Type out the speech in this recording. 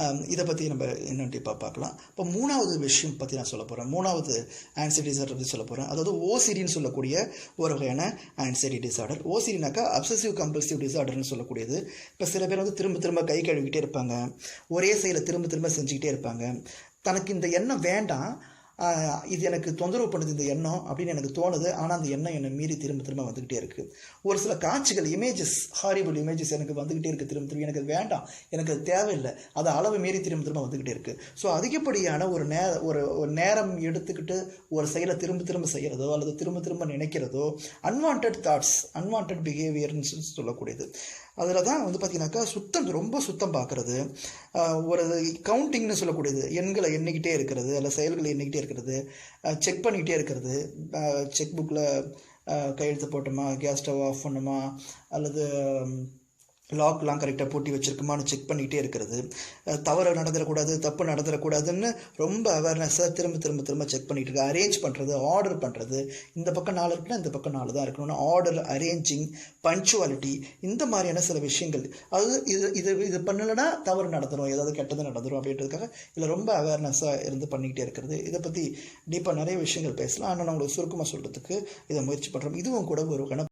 Um, இதை பற்றி நம்ம இன்னும் டீப்பாக பார்க்கலாம். இப்போ மூணாவது விஷயம் பற்றி நான் சொல்ல போகிறேன் மூணாவது ஆன்சைட்டி டிசார்டர் பற்றி சொல்ல போகிறேன் அதாவது ஓசிடின்னு சொல்லக்கூடிய ஒரு வகையான ஆன்சைட்டி டிசார்டர் ஓசிடினாக்கா அப்சசிவ் கம்பல்சிவ் டிசார்டர்னு சொல்லக்கூடியது. இப்போ சில பேர் வந்து திரும்ப திரும்ப கை கழுவிக்கிட்டே இருப்பாங்க. ஒரே செயலை திரும்ப திரும்ப செஞ்சுக்கிட்டே இருப்பாங்க. தனக்கு இந்த எண்ணம் வேண்டாம். இது எனக்கு தொந்தரவு பண்ணுது இந்த எண்ணம் அப்படின்னு எனக்கு தோணுது. ஆனால் அந்த எண்ணம் என்னை மீறி திரும்ப திரும்ப வந்துக்கிட்டே இருக்குது ஒரு சில காட்சிகள் இமேஜஸ் ஹாரிபிள் இமேஜஸ் எனக்கு வந்துக்கிட்டே இருக்குது திரும்ப திரும்ப. எனக்கு வேண்டாம். எனக்கு அது தேவையில்லை. அது அளவு மீறி திரும்ப திரும்ப வந்துக்கிட்டே இருக்குது ஸோ அதிகப்படியான ஒரு நே ஒரு ஒரு நேரம் எடுத்துக்கிட்டு ஒரு செயலை திரும்ப திரும்ப செய்கிறதோ அல்லது திரும்ப திரும்ப நினைக்கிறதோ அன்வான்ட் தாட்ஸ் அன்வான்ட் பிஹேவியர்னு சொல்லக்கூடியது. அதில் தான் வந்து பார்த்தீங்கன்னாக்கா சுத்தம் ரொம்ப சுத்தம் பார்க்குறது ஒரு கவுண்டிங்னு சொல்லக்கூடியது. எண்களை எண்ணிக்கிட்டே இருக்கிறது அல்ல செயல்களை எண்ணிக்கிட்டே இருக்கிறது செக் பண்ணிக்கிட்டே இருக்கிறது. செக் புக்கில் கையெழுத்து போட்டோமா கேஸ் ஸ்டவ் ஆஃப் பண்ணோமா அல்லது லாக்லாம் கரெக்டாக பூட்டி வச்சுருக்குமான்னு செக் பண்ணிகிட்டே இருக்கிறது. தவறு நடந்துடக்கூடாது தப்பு நடந்துடக்கூடாதுன்னு ரொம்ப அவேர்னஸாக திரும்ப திரும்ப திரும்ப செக் பண்ணிகிட்டு இருக்கு. அரேஞ்ச் பண்ணுறது ஆர்டர் பண்ணுறது இந்த பக்கம் நாலு இருக்குன்னா இந்த பக்கம் நாலு தான் இருக்கணும்னு ஆர்டர் அரேஞ்சிங் பஞ்சுவாலிட்டி இந்த மாதிரியான சில விஷயங்கள். அது இது இது இது பண்ணலைன்னா தவறு நடந்துடும் ஏதாவது கெட்டது நடந்துடும் அப்படின்றதுக்காக இதில் ரொம்ப அவேர்னஸாக இருந்து பண்ணிக்கிட்டே இருக்கிறது. இதை பற்றி டீப்பாக நிறைய விஷயங்கள் பேசலாம். ஆனால் நான் உங்களுக்கு சுருக்கமாக சொல்கிறதுக்கு இதை முயற்சி பண்ணுறோம் இதுவும் கூட ஒரு கணக்கு